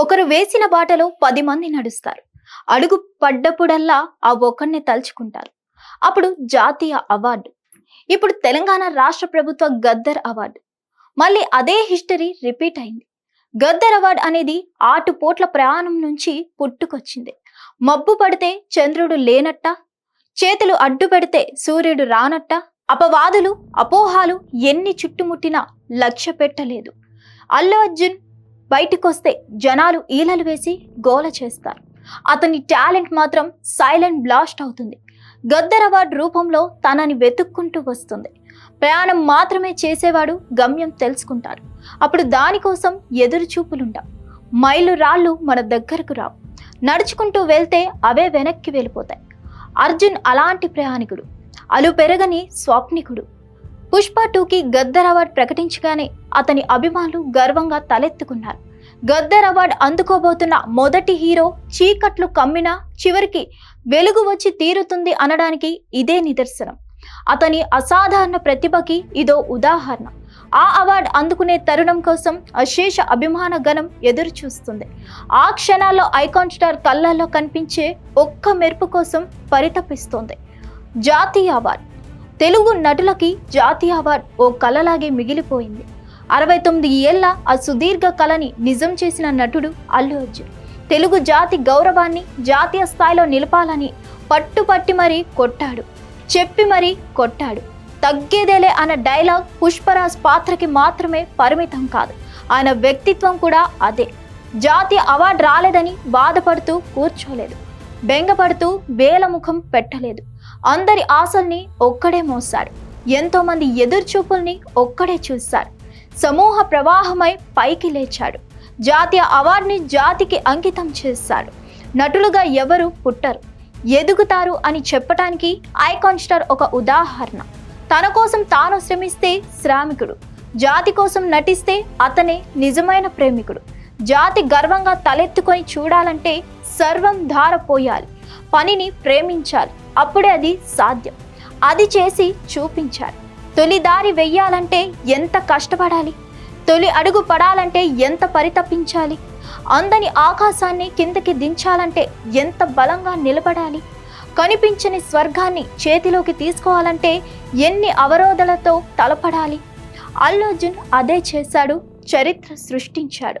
ఒకరు వేసిన బాటలో పది మంది నడుస్తారు. అడుగు పడ్డప్పుడల్లా ఆ ఒక్కరిని తలుచుకుంటారు. అప్పుడు జాతీయ అవార్డు. ఇప్పుడు తెలంగాణ రాష్ట్ర ప్రభుత్వ గద్దర్ అవార్డు. మళ్ళీ అదే హిస్టరీ రిపీట్ అయింది. గద్దర్ అవార్డు అనేది ఆటుపోట్ల ప్రయాణం నుంచి పుట్టుకొచ్చింది. మబ్బు పడితే చంద్రుడు లేనట్ట చేతులు అడ్డు పెడితే సూర్యుడు రానట్ట అపవాదులు అపోహాలు ఎన్ని చుట్టుముట్టినా లక్ష్య పెట్టలేదు. అల్లు అర్జున్ బయటికొస్తే జనాలు ఈలలు వేసి గోల చేస్తారు. అతని టాలెంట్ మాత్రం సైలెంట్ బ్లాస్ట్ అవుతుంది. గద్దర్ అవార్డు రూపంలో తనని వెతుక్కుంటూ వస్తుంది. ప్రయాణం మాత్రమే చేసేవాడు గమ్యం తెలుసుకుంటాడు. అప్పుడు దానికోసం ఎదురు చూపులుండవు మైలు రాళ్ళు మన దగ్గరకు రావు. నడుచుకుంటూ వెళ్తే అవే వెనక్కి వెళ్ళిపోతాయి. అర్జున్ అలాంటి ప్రయాణికుడు. అలు పెరగని స్వప్నికుడు. పుష్ప టూకి గద్దర్ అవార్డు ప్రకటించగానే అతని అభిమానులు గర్వంగా తలెత్తుకున్నారు. గద్దర్ అవార్డ్ అందుకోబోతున్న మొదటి హీరో చీకట్లు కమ్మినా చివరికి వెలుగు వచ్చి తీరుతుంది అనడానికి ఇదే నిదర్శనం. అతని అసాధారణ ప్రతిభకి ఇదో ఉదాహరణ. ఆ అవార్డు అందుకునే తరుణం కోసం అశేష అభిమాన గణం ఎదురు చూస్తుంది ఆ క్షణాల్లో ఐకాన్ స్టార్ కళ్ళల్లో కనిపించే ఒక్క మెరుపు కోసం పరితపిస్తోంది. జాతీయ అవార్డు. తెలుగు నటులకి జాతీయ అవార్డు ఓ కళలాగే మిగిలిపోయింది. అరవై తొమ్మిది ఏళ్ళ ఆ సుదీర్ఘ కళని నిజం చేసిన నటుడు అల్లు అర్జున్. తెలుగు జాతి గౌరవాన్ని జాతీయ స్థాయిలో నిలపాలని పట్టుపట్టి మరీ కొట్టాడు చెప్పి మరీ కొట్టాడు. తగ్గేదేలే అన్న డైలాగ్ పుష్పరాజ్ పాత్రకి మాత్రమే పరిమితం కాదు ఆయన వ్యక్తిత్వం కూడా అదే. జాతీయ అవార్డు రాలేదని బాధపడుతూ కూర్చోలేదు బెంగపడుతూ వేల ముఖం పెట్టలేదు. అందరి ఆశల్ని ఒక్కడే మోస్తాడు ఎంతోమంది ఎదురుచూపుల్ని ఒక్కడే చూశారు సమూహ ప్రవాహమై పైకి లేచాడు. జాతీయ అవార్డుని జాతికి అంకితం చేశారు. నటులుగా ఎవరు పుట్టరు. ఎదుగుతారు అని చెప్పటానికి ఐకాన్ స్టార్ ఒక ఉదాహరణ. తన కోసం తాను శ్రమిస్తే శ్రామికుడు. జాతి కోసం నటిస్తే అతనే నిజమైన ప్రేమికుడు. జాతి గర్వంగా తలెత్తుకొని చూడాలంటే సర్వం ధారపోయాలి పనిని ప్రేమించాలి. అప్పుడే అది సాధ్యం. అది చేసి చూపించాలి. తొలి దారి వెయ్యాలంటే ఎంత కష్టపడాలి? తొలి అడుగు పడాలంటే ఎంత పరితపించాలి? అందని ఆకాశాన్ని కిందకి దించాలంటే ఎంత బలంగా నిలబడాలి? కనిపించని స్వర్గాన్ని చేతిలోకి తీసుకోవాలంటే ఎన్ని అవరోధాలతో తలపడాలి? అల్లు అర్జున్ అదే చేశాడు చరిత్ర సృష్టించాడు.